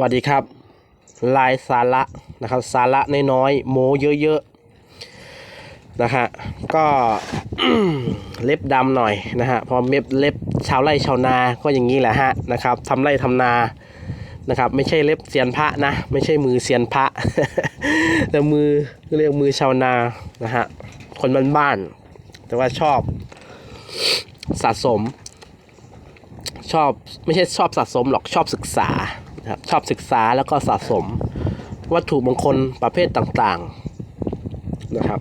สวัสดีครับ ลายสาระนะครับ สาระน้อยๆโมเยอะๆนะฮะก็เล็บดำหน่อยนะฮะพอเม็บเล็บชาวไร่ชาวนาก็อย่างนี้แหละฮะนะครับทำไร่ทำนานะครับ ไม่ใช่เล็บเซียนพระนะ ไม่ใช่มือเซียนพระแต่มือเรียกมือชาวนานะฮะคนบ้านๆแต่ว่าชอบสะสม ชอบไม่ใช่ชอบสะสมหรอกชอบศึกษา นะครับชอบศึกษาแล้วก็สะสม วัตถุมงคลประเภทต่างๆนะครับ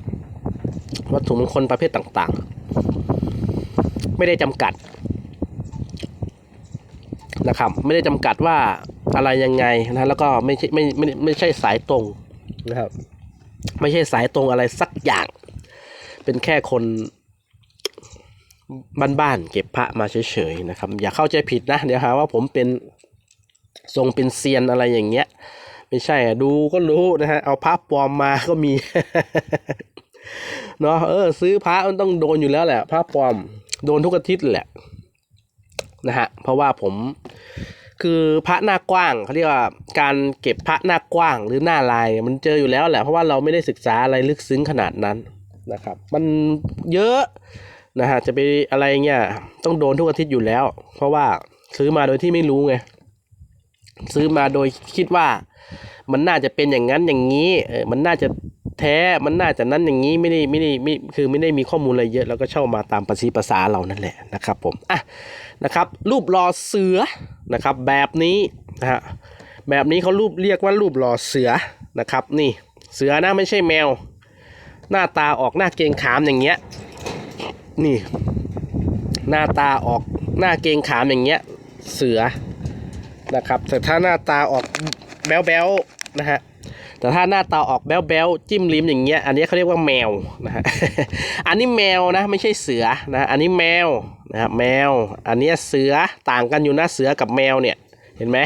วัตถุมงคลประเภทต่างๆ ไม่ได้จำกัดนะครับ ไม่ได้จำกัดว่าอะไรยังไงนะแล้วก็ไม่ใช่ไม่ไม่ไม่ใช่สายตรงนะครับ ไม่ใช่สายตรงอะไรสักอย่าง เป็นแค่คนบ้านๆเก็บพระมาเฉยๆนะครับ อย่าเข้าใจผิดนะ เดี๋ยวหาว่าผมเป็น ทรงเป็นเซียนอะไรอย่างเงี้ย ไม่ใช่อะดูก็รู้นะฮะเอาพระปลอมมาก็มีเนาะเออ ซื้อพระมันต้องโดนอยู่แล้วแหละพระปลอมโดนทุกอาทิตย์แหละนะฮะเพราะว่าผมคือพระหน้ากว้างเขาเรียกว่าการเก็บพระหน้ากว้างหรือหน้าลายมันเจออยู่แล้วแหละเพราะว่าเราไม่ได้ศึกษาอะไรลึกซึ้งขนาดนั้นนะครับ มันเยอะนะฮะจะไปอะไรเงี้ยต้องโดนทุกอาทิตย์อยู่แล้ว เพราะว่าซื้อมาโดยที่ไม่รู้ไง ซื้อมาโดยคิดว่า มันน่าจะเป็นอย่างนั้นอย่างนี้เออมันน่าจะแท้มันน่าจะนั้นอย่างนี้ไม่ได้ไม่ได้ไม่คือไม่ได้มีข้อมูลอะไรเยอะแล้วก็เช่ามาตามภาษีภาษาเรานั่นแหละนะครับผมอะนะครับ รูปรอเสือนะครับ แบบนี้นะฮะแบบนี้เขารูปเรียกว่ารูปรอเสือนะครับ นี่เสือนะไม่ใช่แมว หน้าตาออกหน้าเกงขามอย่างเงี้ยนี่ หน้าตาออกหน้าเกงขามอย่างเงี้ยเสือ นะครับแต่ถ้าหน้าตาออกแบ๊วแบ๊วๆนะฮะแต่ถ้าหน้าตาออกแบ๊วแบ๊วๆจิ้มลิ้มอย่างเงี้ยอันนี้เขาเรียกว่าแมวนะฮะอันนี้แมวนะไม่ใช่เสือนะอันนี้แมวนะครับแมว อันนี้เสือต่างกันอยู่นะเสือกับแมวเนี่ยเห็นไหม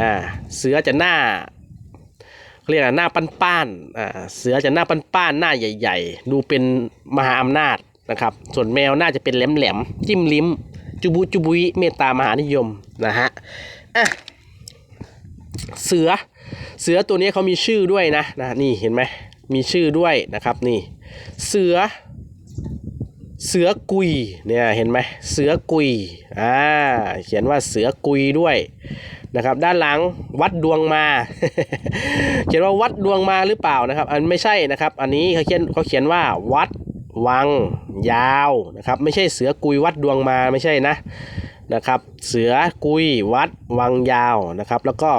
อ่าเสือจะหน้าเขาเรียกหน้าปั้นป้านอ่าเสือจะหน้าปั้นป้านหน้าใหญ่ ๆ ดูเป็นมหาอำนาจนะครับ ส่วนแมวน่าจะเป็นแหลมๆจิ้มลิ้ม จุบุจุบุยเมตตามหานิยมนะฮะอะเสือเสือตัวนี้เขามีชื่อด้วยนะนะนี่เห็นไหมมีชื่อด้วยนะครับนี่ เสือ เสือกุยเนี่ยเห็นไหมเสือกุยอ่าเขียนว่าเสือกุยด้วยนะครับ ด้านหลังวัดดวงมา เขียนว่าวัดดวงมาหรือเปล่านะครับ อันไม่ใช่นะครับ อันนี้เขาเขียนเขาเขียนว่าวัด วัง ยาวนะครับ ไม่ใช่เสือกุยวัดดวงมาไม่ใช่นะนะครับ เสือกุยวัดวังยาวนะครับ แล้วก็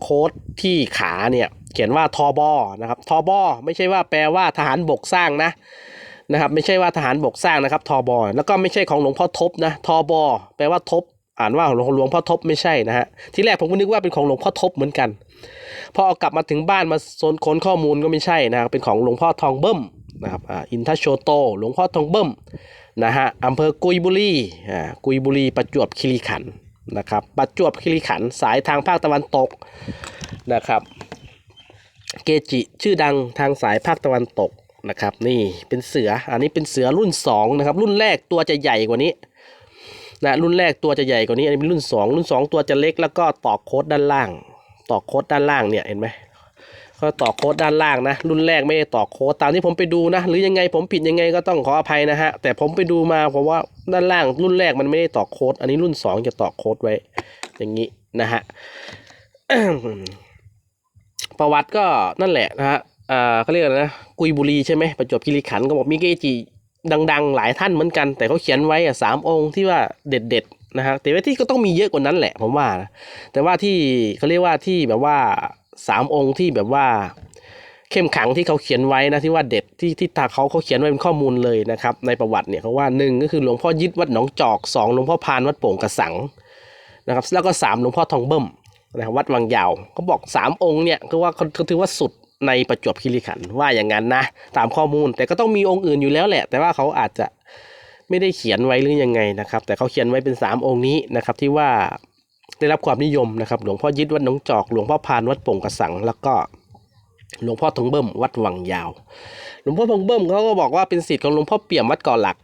โค้ดที่ขาเนี่ยเขียนว่าทอบอนะครับทอบอไม่ใช่ว่าแปลว่าทหารบกสร้างนะนะครับไม่ใช่ว่าทหารบกสร้างนะครับทอบอแล้วก็ไม่ใช่ของหลวงพ่อทบนะทอบอแปลว่าทบ อ่านว่าหลวงหลวงพ่อทบไม่ใช่นะฮะที่แรกผมก็นึกว่าเป็นของหลวงพ่อทบเหมือนกัน พอเอากลับมาถึงบ้านมาโซนค้นข้อมูลก็ไม่ใช่นะครับเป็นของหลวงพ่อทองเบิ้ม นะครับอินทชโชโต หลวงพ่อทองเบิ้มนะฮะอำเภอกุยบุรีอ่ากุยบุรีประจวบคีรีขันธ์นะครับประจวบคีรีขันธ์สายทางภาคตะวันตกนะครับเกจิชื่อดังทางสายภาคตะวันตกนะครับนี่เป็นเสืออันนี้เป็นเสือรุ่นสองนะครับรุ่นแรกตัวจะใหญ่กว่านี้นะรุ่นแรกตัวจะใหญ่กว่านี้อันนี้เป็นรุ่น 2 รุ่น 2 ตัวจะเล็กแล้วก็ต่อโคดด้านล่างต่อโคดด้านล่างเนี่ยเห็นไหม เขาต่อโค้ดด้านล่างนะ รุ่นแรกไม่ได้ต่อโค้ดตามที่ผมไปดูนะ หรือยังไงผมผิดยังไงก็ต้องขออภัยนะฮะ แต่ผมไปดูมาเพราะว่าด้านล่างรุ่นแรกมันไม่ได้ต่อโค้ดอันนี้รุ่น 2 จะต่อโค้ดไว้ อย่างนี้นะฮะประวัติก็นั่นแหละนะฮะอ่าเขาเรียกอะไรนะกุยบุรีใช่ไหมประจวบคีรีขันธ์ก็บอกมีเกจิดัง ๆ หลายท่านเหมือนกัน แต่เขาเขียนไว้อะสามองค์ที่ว่าเด็ดๆนะฮะแต่ว่าที่ก็ต้องมีเยอะกว่านั้นแหละผมว่านะแต่ว่าที่เขาเรียกว่าที่แบบว่า สามองค์ที่แบบว่า เข้มขังที่เขาเขียนไว้นะที่ว่าเด็ดที่ที่ตาเขาเขาเขียนไว้เป็นข้อมูลเลยนะครับ ในประวัติเนี่ยเขาว่าหนึ่งก็คือหลวงพ่อยิดวัดหนองจอกสองหลวงพ่อพานวัดโป่งกระสังนะครับ แล้วก็สามหลวงพ่อทองเบิ้มนะครับวัดวังยาวเขาบอกสามองค์เนี่ยคือว่าเขาถือว่าสุดในประจวบคีรีขันธ์ว่าอย่างนั้นนะ ตามข้อมูลแต่ก็ต้องมีองค์อื่นอยู่แล้วแหละ แต่ว่าเขาอาจจะไม่ได้เขียนไว้หรือยังไงนะครับ แต่เขาเขียนไว้เป็นสามองค์นี้นะครับที่ว่า ได้รับความนิยมนะครับ หลวงพ่อยิดวัดหนองจอก หลวงพ่อพานวัดโป่งกระสัง แล้วก็หลวงพ่อทองเบิ้มวัดวังยาว หลวงพ่อทองเบิ้มเขาก็บอกว่าเป็นศิษย์ของหลวงพ่อเปี่ยมวัดเก่อหลัก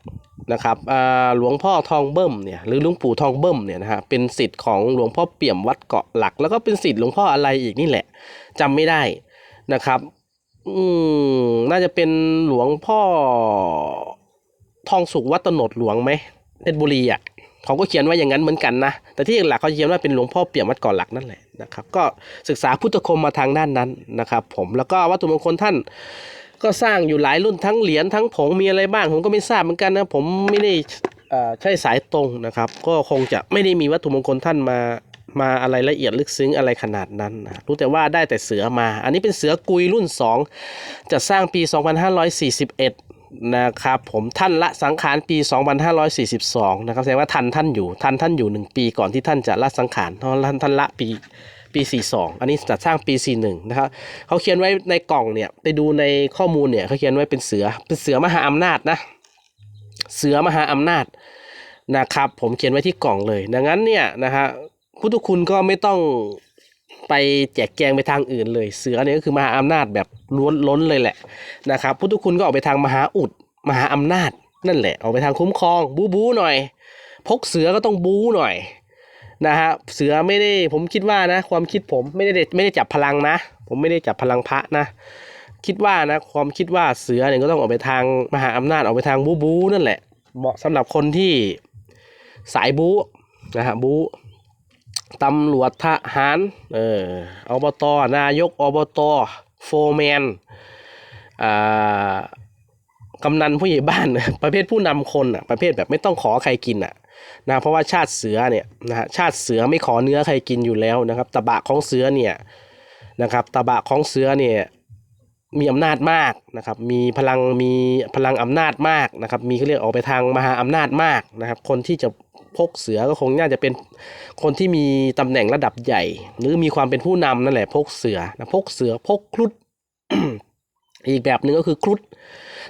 นะครับอ่าหลวงพ่อทองเบิ้มเนี่ยหรือหลวงปู่ทองเบิ้มเนี่ยนะฮะเป็นศิษย์ของหลวงพ่อเปี่ยมวัดเกาะหลัก แล้วก็เป็นศิษย์หลวงพ่ออะไรอีกนี่แหละจำไม่ได้นะครับ อืมน่าจะเป็นหลวงพ่อทองสุขวัดตโนดหลวงไหมเพชรบุรีอะ เขาก็เขียนไว้อย่างนั้นเหมือนกันนะ แต่ที่หลักเขาเขียนว่าเป็นหลวงพ่อเปี่ยมวัดก่อหลักนั่นแหละนะครับ ก็ศึกษาพุทธคมมาทางด้านนั้นนะครับ ผมแล้วก็วัตถุมงคลท่านก็สร้างอยู่หลายรุ่นทั้งเหรียญทั้งผงมีอะไรบ้าง ผมก็ไม่ทราบเหมือนกันนะ ผมไม่ได้ใช่สายตรงนะครับ ก็คงจะไม่ได้มีวัตถุมงคลท่านมามาอะไรละเอียดลึกซึ้งอะไรขนาดนั้นนะรู้แต่ว่าได้แต่เสือมา อันนี้เป็นเสือกุยรุ่น 2 จะสร้างปี 2541 นะครับผมท่านละสังขารปี 2542 นะครับแสดงว่าทันท่านอยู่ทันท่านอยู่ 1 ปีก่อนที่ท่านจะละสังขารเพราะท่านท่านละปีปี 42 อันนี้จัดสร้างปี 41 นะครับเขาเขียนไว้ในกล่องเนี่ยไปดูในข้อมูลเนี่ยเขาเขียนไว้เป็นเสือเป็นเสือมหาอำนาจนะเสือมหาอำนาจนะครับผมเขียนไว้ที่กล่องเลย ดังนั้นเนี่ยนะฮะพุทธคุณก็ไม่ต้อง ไปแจกแจงไปทางอื่นเลย เสือเนี่ยก็คือมหาอำนาจแบบล้วนล้นเลยแหละนะครับพุทธคุณก็ออกไปทางมหาอุดมหาอำนาจนั่นแหละออกไปทางคุ้มครอง บูบูหน่อย พกเสือก็ต้องบูหน่อยนะฮะเสือไม่ได้ผมคิดว่านะ ความคิดผมไม่ได้ไม่ได้จับพลังนะ ผมไม่ได้จับพลังพระนะ คิดว่านะความคิดว่าเสือเนี่ยก็ต้องออกไปทางมหาอำนาจออกไปทางบูบูนั่นแหละ เหมาะสำหรับคนที่สายบูนะฮะบู ตำรวจทหารเอออบตนายกอบตโฟแมนอ่ากำนันผู้ใหญ่บ้าน ประเภทผู้นำคนอะประเภทแบบไม่ต้องขอใครกินอะนะเพราะว่าชาติเสือเนี่ยนะฮะชาติเสือไม่ขอเนื้อใครกินอยู่แล้วนะครับตะบะของเสือเนี่ยนะครับตะบะของเสือเนี่ยมีอำนาจมากนะครับมีพลังมีพลังอำนาจมากนะครับมีเขาเรียกออกไปทางมหาอำนาจมากนะครับคนที่จะ พกเสือก็คงน่าจะเป็นคนที่มีตำแหน่งระดับใหญ่ หรือมีความเป็นผู้นำนั่นแหละพกเสือนะพกเสือพกครุฑอีกแบบหนึ่งก็คือครุฑ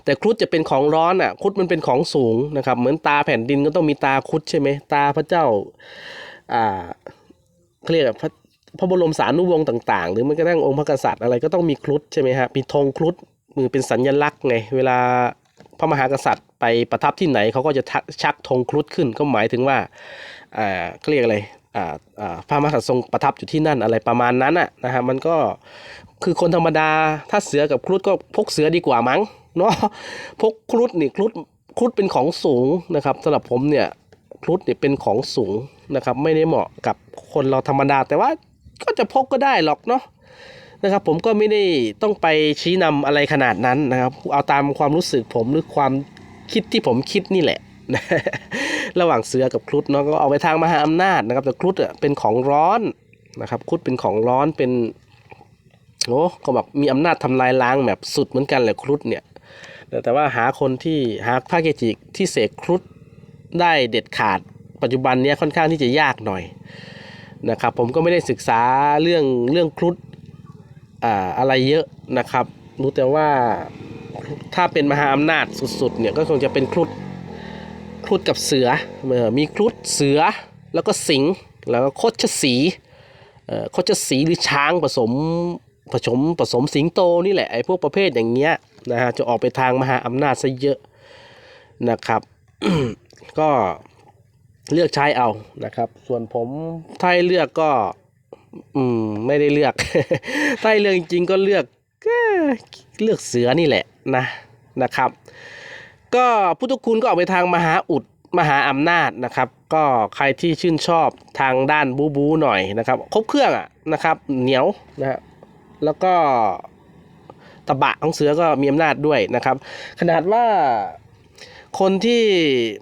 แต่ครุฑจะเป็นของร้อนอะครุฑมันเป็นของสูงนะครับ เหมือนตาแผ่นดินก็ต้องมีตาครุฑใช่ไหมตาพระเจ้าอ่าเรียกพระพระบรมสารุวงศ์ต่างๆ หรือแม้กระทั่งองค์พระกษัตริย์อะไรก็ต้องมีครุฑใช่ไหมฮะมีธงครุฑมือเป็นสัญลักษณ์ไงเวลาพระมหากษัตริย์ ไปประทับที่ไหนเขาก็จะชักธงครุฑขึ้น ก็หมายถึงว่าอ่าเขาเรียกอะไรอ่าอ่าพระมหากษัตริย์ทรงประทับอยู่ที่นั่นอะไรประมาณนั้นอะนะฮะมันก็คือคนธรรมดาถ้าเสือกับครุฑก็พกเสือดีกว่ามั้งเนาะพกครุฑนี่ครุฑครุฑเป็นของสูงนะครับสำหรับผมเนี่ยครุฑเนี่ยเป็นของสูงนะครับ ไม่ได้เหมาะกับคนเราธรรมดา แต่ว่าก็จะพกก็ได้หรอกเนาะนะครับ ผมก็ไม่ได้ต้องไปชี้นำอะไรขนาดนั้นนะครับ เอาตามความรู้สึกผมหรือความ คิดที่ผมคิดนี่แหละระหว่างเสือกับครุฑเนาะก็เอาไปทางมหาอำนาจนะครับ แต่ครุฑอะเป็นของร้อนนะครับครุฑเป็นของร้อนเป็นโอ้ก็แบบมีอำนาจทำลายล้างแบบสุดเหมือนกันแหละครุฑเนี่ยแต่ว่าหาคนที่หาพระเกจิที่เสกครุฑได้เด็ดขาด ปัจจุบันเนี้ยค่อนข้างที่จะยากหน่อยนะครับ ผมก็ไม่ได้ศึกษาเรื่องเรื่องครุฑอ่าอะไรเยอะนะครับ รู้แต่ว่า ถ้าเป็นมหาอำนาจสุดๆเนี่ยก็คงจะเป็นครุฑครุฑกับเสือมีครุฑเสือแล้วก็สิงห์แล้วก็โคชสีเอ่อโคชสีหรือช้างผสมผสมผสมสิงโตนี่แหละไอ้พวกประเภทอย่างเงี้ยนะฮะจะออกไปทางมหาอำนาจซะเยอะนะครับ ก็เลือกใช้เอานะครับ ส่วนผมถ้าเลือกก็อืมไม่ได้เลือก ถ้าเลือกจริงๆก็เลือก ก็เลือกเสือนี่แหละนะนะครับ ก็พุทธคุณก็ออกไปทางมหาอุดมหาอำนาจนะครับ ก็ใครที่ชื่นชอบทางด้านบูบูหน่อยนะครับครบเครื่องอะนะครับเหนียวนะฮะแล้วก็ตะบะของเสือก็มีอำนาจด้วยนะครับ ขนาดว่าคนที่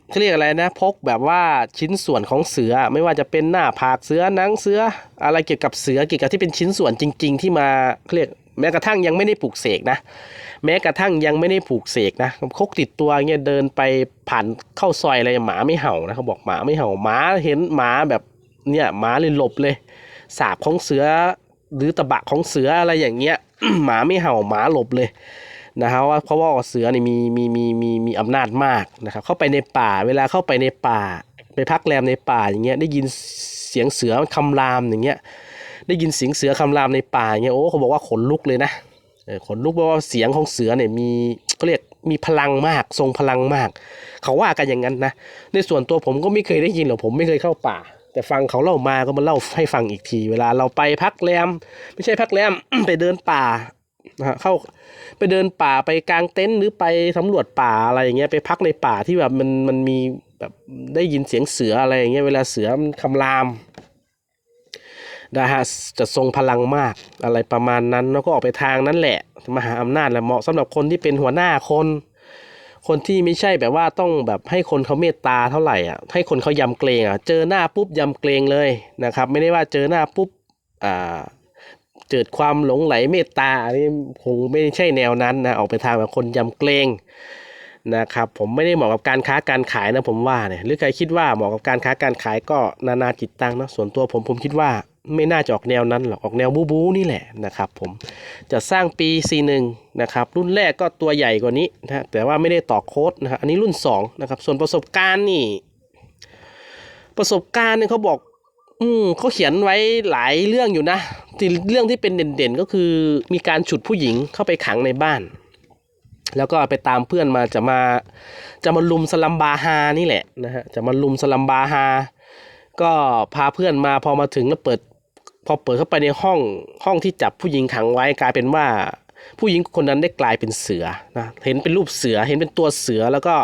เขาเรียกอะไรนะพกแบบว่าชิ้นส่วนของเสือไม่ว่าจะเป็นหน้าผากเสือหนังเสืออะไรเกี่ยวกับเสือเกี่ยวกับที่เป็นชิ้นส่วนจริง ๆ ที่มาเขาเรียก แม้กระทั่งยังไม่ได้ปลูกเสกนะ แม้กระทั่งยังไม่ได้ปลูกเสกนะพกติดตัวเงี้ยเดินไปผ่านเข้าซอยอะไรหมาไม่เห่านะเขาบอกหมาไม่เห่าหมาเห็นหมาแบบเนี่ยหมาเลยหลบเลยสาบของเสือหรือตะบะของเสืออะไรอย่างเงี้ยหมาไม่เห่าหมาหลบเลยนะครับว่าเพราะว่าเสือนี่มีมีมีมีมีอำนาจมากนะครับเข้าไปในป่าเวลาเข้าไปในป่า ไปพักแรมในป่าอย่างเงี้ยได้ยินเสียงเสือคำรามอย่างเงี้ย ได้ยินเสียงเสือคำรามในป่าอย่างเงี้ยโอ้เขาบอกว่าขนลุกเลยนะขนลุกเพราะว่าเสียงของเสือเนี่ยมีเขาเรียกมีพลังมากทรงพลังมาก เขาว่ากันอย่างนั้นนะในส่วนตัวผมก็ไม่เคยได้ยินหรอกผมไม่เคยเข้าป่า แต่ฟังเขาเล่ามาก็มาเล่าให้ฟังอีกที เวลาเราไปพักแรม ไม่ใช่พักแรมไปเดินป่านะฮะเข้าไปเดินป่าไปกางเต็นท์หรือไปสำรวจป่าอะไรอย่างเงี้ยไปพักในป่าที่แบบมันมันมีแบบได้ยินเสียงเสืออะไรอย่างเงี้ยเวลาเสือมันคำราม นะฮะจะทรงพลังมากอะไรประมาณนั้นแล้วก็ออกไปทางนั้นแหละ มหาอำนาจแหละเหมาะสำหรับคนที่เป็นหัวหน้าคน คนที่ไม่ใช่แบบว่าต้องแบบให้คนเขาเมตตาเท่าไหร่อะให้คนเขายำเกรงอะเจอหน้าปุ๊บยำเกรงเลยนะครับ ไม่ได้ว่าเจอหน้าปุ๊บอ่าเกิดความหลงไหลเมตตาอันนี้คงไม่ใช่แนวนั้นนะออกไปทางแบบคนยำเกรงนะครับผมไม่ได้เหมาะกับการค้าการขายนะผมว่าเนี่ยหรือใครคิดว่าเหมาะกับการค้าการขายก็นานาจิตตังนะส่วนตัวผมผมคิดว่า ไม่น่าจะออกแนวนั้นหรอกออกแนวบูบูนี่แหละนะครับผมจะสร้างปี C1 นะครับรุ่นแรกก็ตัวใหญ่กว่านี้นะแต่ว่าไม่ได้ต่อโค้ดนะฮะอันนี้รุ่น2นะครับส่วนประสบการณ์นี่ ประสบการณ์เนี่ยเขาบอก อืมเขาเขียนไว้หลายเรื่องอยู่นะที่เรื่องที่เป็นเด่นๆก็คือมีการฉุดผู้หญิงเข้าไปขังในบ้าน แล้วก็ไปตามเพื่อนมาจะมาจะมาลุมสลัมบาฮานี่แหละนะฮะจะมาลุมสลัมบาฮาก็พาเพื่อนมาพอมาถึงแล้วเปิด พอเปิดเข้าไปในห้องห้องที่จับผู้หญิงขังไว้กลายเป็นว่า ผู้หญิงคนนั้นได้กลายเป็นเสือนะเห็นเป็นรูปเสือเห็นเป็นตัวเสือแล้วก็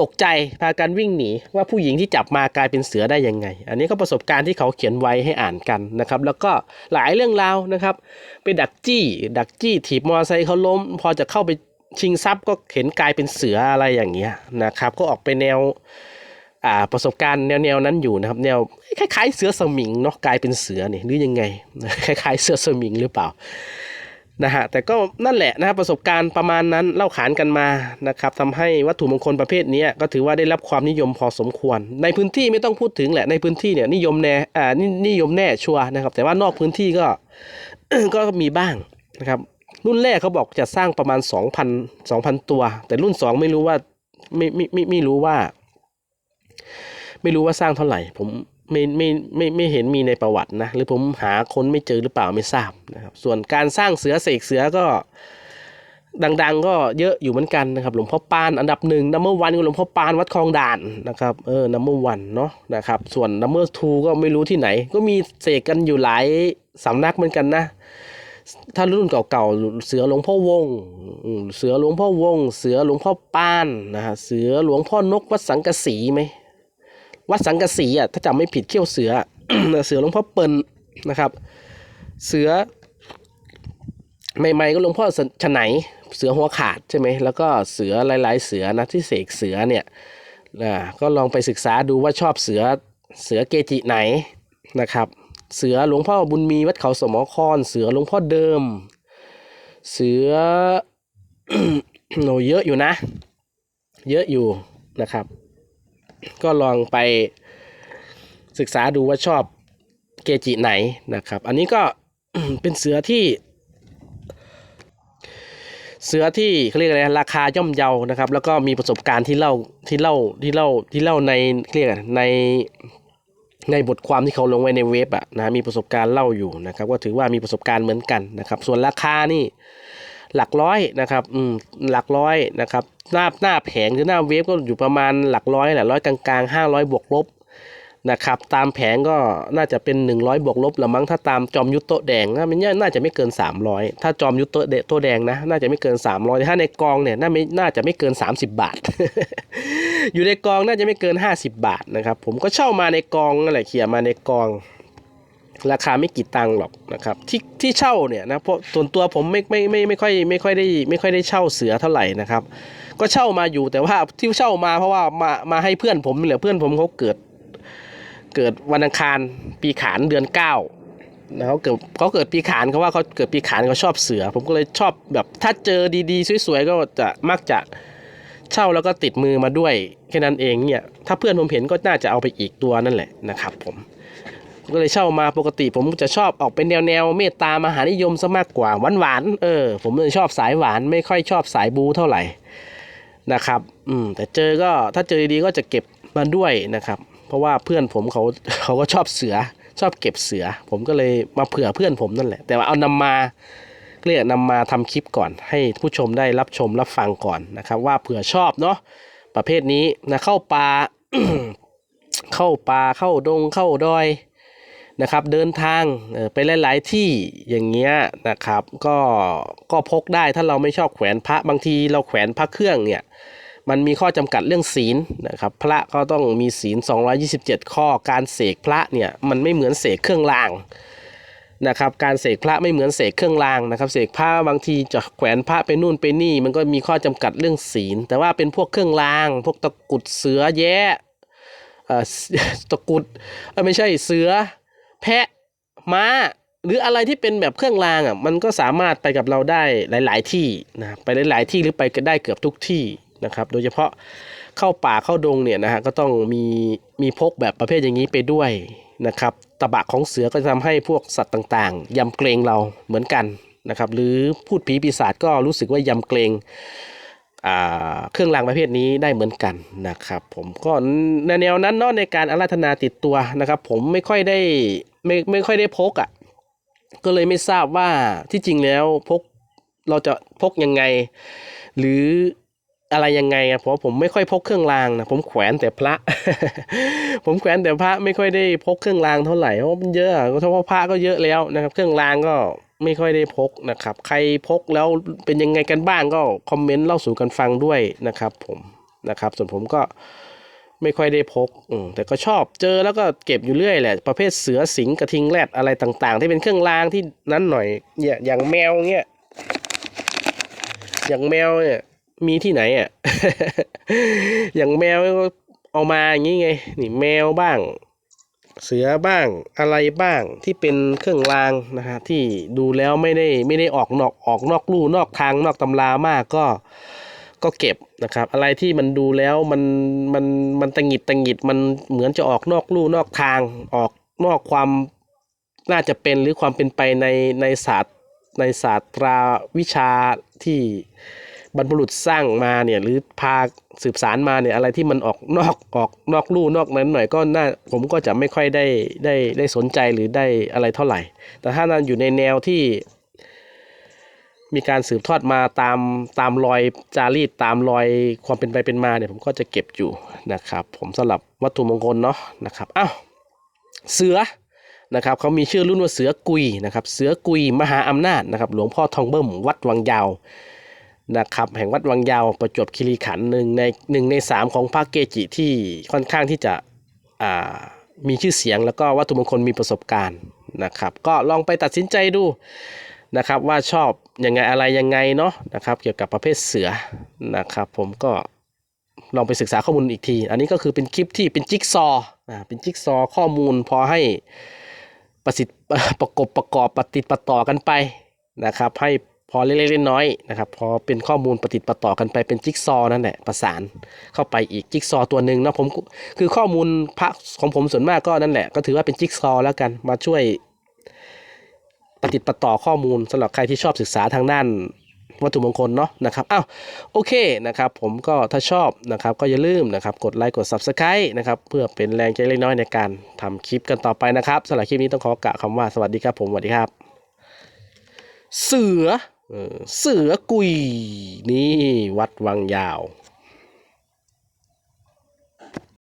ตกใจพากันวิ่งหนีว่าผู้หญิงที่จับมากลายเป็นเสือได้ยังไง อันนี้ก็ประสบการณ์ที่เขาเขียนไว้ให้อ่านกันนะครับ แล้วก็หลายเรื่องราวนะครับ ไปดักจี้ ดักจี้ถีบมอเตอร์ไซค์เขาล้ม พอจะเข้าไปชิงทรัพย์ก็เห็นกลายเป็นเสืออะไรอย่างเงี้ยนะครับ ก็ออกไปแนว อ่าประสบการณ์แนวแนวนั้นอยู่นะครับ แนวคล้ายๆเสือสมิงเนาะกลายเป็นเสือเนี่ยหรือยังไงคล้ายๆเสือสมิงหรือเปล่านะฮะแต่ก็นั่นแหละนะครับประสบการณ์ประมาณนั้นเล่าขานกันมานะครับทำให้วัตถุมงคลประเภทนี้ก็ถือว่าได้รับความนิยมพอสมควร ในพื้นที่ไม่ต้องพูดถึงแหละในพื้นที่เนี่ยนิยมแน่อ่านินิยมแน่ชัวนะครับแต่ว่านอกพื้นที่ก็ก็มีบ้างนะครับรุ่นแรกเขาบอกจะสร้างประมาณ 2,000 2,000 ตัว แต่รุ่น 2 ไม่รู้ว่าไม่ไม่ไม่ไม่รู้ว่า ไม่รู้ว่าสร้างเท่าไหร่ ผมไม่ไม่ไม่ไม่เห็นมีในประวัตินะ หรือผมหาคนไม่เจอหรือเปล่าไม่ทราบนะครับ ส่วนการสร้างเสือเสกเสือก็ ดัง ๆ ก็เยอะอยู่เหมือนกันนะครับหลวงพ่อปานอันดับหนึ่งนัมเบอร์วันหลวงพ่อปานวัดคลองด่านนะครับเออนัมเบอร์วันเนาะนะครับ ส่วนนัมเบอร์ทูก็ไม่รู้ที่ไหน ก็มีเสกกันอยู่หลายสำนักเหมือนกันนะถ้ารุ่นเก่าๆ เสือหลวงพ่อวง เสือหลวงพ่อวง เสือหลวงพ่อปานนะฮะ เสือหลวงพ่อนกวัดสังกะสีไหม วัดสังกสีอะถ้าจำไม่ผิดเขี้ยวเสือเสือหลวงพ่อเปิลนะครับ เสือใหม่ๆก็หลวงพ่อฉไหนเสือหัวขาดใช่ไหมแล้วก็เสือหลาย ๆ เสือนะที่เสกเสือเนี่ยนะก็ลองไปศึกษาดูว่าชอบเสือเสือเกจิไหนนะครับ เสือหลวงพ่อบุญมีวัดเขาสมอคอน เสือหลวงพ่อเดิม เสือโนเยอะอยู่นะ เยอะอยู่นะครับ ก็ลองไปศึกษาดูว่าชอบเกจิไหนนะครับ อันนี้ก็เป็นเสือที่เสือที่เขาเรียกอะไรราคาย่อมเยานะครับ แล้วก็มีประสบการณ์ที่เล่าที่เล่าที่เล่าที่เล่าในเรียกในในบทความที่เขาลงไว้ในเว็บอะนะมีประสบการณ์เล่าอยู่นะครับ ก็ถือว่ามีประสบการณ์เหมือนกันนะครับ ส่วนราคานี่ หลักร้อยนะครับอืมหลักร้อยนะครับหน้าหน้าแผงหรือหน้าเว็บก็อยู่ประมาณหลักร้อยแหละร้อยกลางๆห้าร้อยบวกลบนะครับตามแผงก็น่าจะเป็น 100 บวกลบละมั้งถ้าตามจอมยุทธโตแดงนะมันน่าจะไม่เกิน 300 ถ้าจอมยุทธโตโตแดงนะน่าจะไม่เกิน 300แต่ถ้าในกองเนี่ยน่าไม่น่าจะไม่เกิน 30 บาท อยู่ในกองน่าจะไม่เกิน 50 บาทนะครับผมก็เช่ามาในกองนั่นแหละเขี่ยมาในกอง ราคาไม่กี่ตังค์หรอกนะครับที่ที่เช่าเนี่ยนะเพราะส่วนตัวผมไม่ไม่ไม่ไม่ค่อยไม่ค่อยได้ไม่ค่อยได้เช่าเสือเท่าไหร่นะครับ ก็เช่ามาอยู่แต่ว่าที่เช่ามาเพราะว่ามามาให้เพื่อนผมนี่แหละเพื่อนผมเขาเกิด เกิดวันอังคารปีขานเดือนเก้านะเขาเกิดเขาเกิดปีขานเขาว่าเขาเกิดปีขานเขาชอบเสือ ผมก็เลยชอบแบบถ้าเจอดีๆ สวยๆก็จะมักจะเช่าแล้วก็ติดมือมาด้วยแค่นั้นเองเนี่ยถ้าเพื่อนผมเห็นก็น่าจะเอาไปอีกตัวนั่นแหละนะครับผม ก็เลยเช่ามาปกติ ผมจะชอบออกเป็นแนวแนวเมตตามหานิยมซะมากกว่าหวานหวานเออผมเลยชอบสายหวานไม่ค่อยชอบสายบูเท่าไหร่นะครับ อืมแต่เจอก็ถ้าเจอดีๆก็จะเก็บมาด้วยนะครับ เพราะว่าเพื่อนผมเขาเขาก็ชอบเสือชอบเก็บเสือ ผมก็เลยมาเผื่อเพื่อนผมนั่นแหละ แต่ว่าเอานำมาเรียกนำมาทำคลิปก่อน ให้ผู้ชมได้รับชมรับฟังก่อนนะครับ ว่าเผื่อชอบเนาะประเภทนี้นะเข้าป่าเข้าป่าเข้าดงเข้าดอย นะครับเดินทางไปหลาย ๆ ที่อย่างเงี้ยนะครับก็ก็พกได้ถ้าเราไม่ชอบแขวนพระบางทีเราแขวนพระเครื่องเนี่ยมันมีข้อจำกัดเรื่องศีลนะครับพระก็ต้องมีศีล 227 ข้อการเสกพระเนี่ยมันไม่เหมือนเสกเครื่องรางนะครับการเสกพระไม่เหมือนเสกเครื่องรางนะครับเสกพระบางทีจะแขวนพระไปนู่นไปนี่ มันก็มีข้อจำกัดเรื่องศีล แต่ว่าเป็นพวกเครื่องราง พวกตะกุดเสือแย่ตะกุดไม่ใช่เสือ แพะม้า หรืออะไรที่เป็นแบบเครื่องรางอะมันก็สามารถไปกับเราได้หลาย ๆ ที่นะไปหลาย ๆ ที่หรือไปได้เกือบทุกที่นะครับ โดยเฉพาะเข้าป่าเข้าดงเนี่ยนะฮะก็ต้องมีมีพกแบบประเภทอย่างนี้ไปด้วยนะครับตะบะของเสือก็จะทำให้พวกสัตว์ต่างๆยำเกรงเราเหมือนกันนะครับ หรือพูดผีปีศาจก็รู้สึกว่ายำเกรงเครื่องรางประเภทนี้ได้เหมือนกันนะครับ ผมก็ในแนวนั้นเนาะในการอาราธนาติดตัวนะครับ ผมไม่ค่อยได้ ไม่ไม่ค่อยได้พกอะ ก็เลยไม่ทราบว่าที่จริงแล้วพกเราจะพกยังไง หรืออะไรยังไงอะเพราะผมไม่ค่อยพกเครื่องรางนะผมแขวนแต่พระ ผมแขวนแต่พระไม่ค่อยได้พกเครื่องรางเท่าไหร่เพราะมันเยอะเพราะว่าพระก็เยอะแล้วนะครับ เครื่องรางก็ไม่ค่อยได้พกนะครับ ใครพกแล้วเป็นยังไงกันบ้างก็คอมเมนต์เล่าสู่กันฟังด้วยนะครับ ผมนะครับ ส่วนผมก็ ไม่ค่อยได้พกอืมแต่ก็ชอบเจอแล้วก็เก็บอยู่เรื่อยแหละ ประเภทเสือสิงกระทิงแรดอะไรต่าง ๆ ที่เป็นเครื่องรางที่นั้นหน่อยเนี่ยอย่างแมวเงี้ยอย่างแมวเนี่ยมีที่ไหนอะอย่างแมวก็เอามาอย่างงี้ไงนี่แมวบ้าง เสือบ้างอะไรบ้างที่เป็นเครื่องรางนะฮะที่ดูแล้วไม่ได้ไม่ได้ออกนอกออกนอกลู่นอกทางนอกตำรามากก็ ก็เก็บนะครับ อะไรที่มันดูแล้วมันมันมันตังหงิดตังหงิดมันเหมือนจะออกนอกลู่นอกทางออกนอกความน่าจะเป็นหรือความเป็นไปในในศาสตร์ในศาสตราวิชาที่บรรพบุรุษสร้างมาเนี่ยหรือพาสืบสารมาเนี่ยอะไรที่มันออกนอกออกนอกลู่นอกนั้นหน่อยก็น่าผมก็จะไม่ค่อยได้ได้ได้สนใจหรือได้อะไรเท่าไหร่ แต่ถ้านั้นอยู่ในแนวที่ มีการสืบทอดมาตามตามรอยจารีตตามรอยความเป็นไปเป็นมาเนี่ยผมก็จะเก็บอยู่นะครับ ผมสำหรับวัตถุมงคลเนาะนะครับอ้าวเสือนะครับเขามีชื่อรุ่นว่าเสือกุยนะครับเสือกุยมหาอำนาจนะครับหลวงพ่อทองเบิ่มวัดวังยาวนะครับแห่งวัดวังยาวประจวบคีรีขันธ์หนึ่งในหนึ่งในสามของพระเกจิที่ค่อนข้างที่จะอ่ามีชื่อเสียงแล้วก็วัตถุมงคลมีประสบการณ์นะครับ ก็ลองไปตัดสินใจดู นะครับว่าชอบยังไงอะไรยังไงเนาะนะครับเกี่ยวกับประเภทเสือนะครับ ผมก็ลองไปศึกษาข้อมูลอีกที อันนี้ก็คือเป็นคลิปที่เป็นจิ๊กซอว์อ่าเป็นจิ๊กซอว์ข้อมูลพอให้ประสิทธิ์ประกบประกอบปฏิดประต่อกันไปนะครับ ให้พอเล็กๆน้อยๆนะครับพอเป็นข้อมูลปฏิดประต่อกันไปเป็นจิ๊กซอวนั่นแหละประสานเข้าไปอีกจิ๊กซอว์ตัวหนึ่งนะผมคือข้อมูลพระของผมส่วนมากก็นั่นแหละ ก็ถือว่าเป็นจิ๊กซอแล้วกันมาช่วย ปฏิดประต่อข้อมูลสำหรับใครที่ชอบศึกษาทางด้านวัตถุมงคลเนาะนะครับอ้าวโอเคนะครับ ผมก็ถ้าชอบนะครับก็อย่าลืมนะครับกดไลค์กด Subscribe นะครับเพื่อเป็นแรงใจเล็กน้อยในการทำคลิปกันต่อไปนะครับสำหรับคลิปนี้ต้องขอกล่าวคำว่าสวัสดีครับผมสวัสดีครับ เสือเสือกุยนี่วัดวังยาว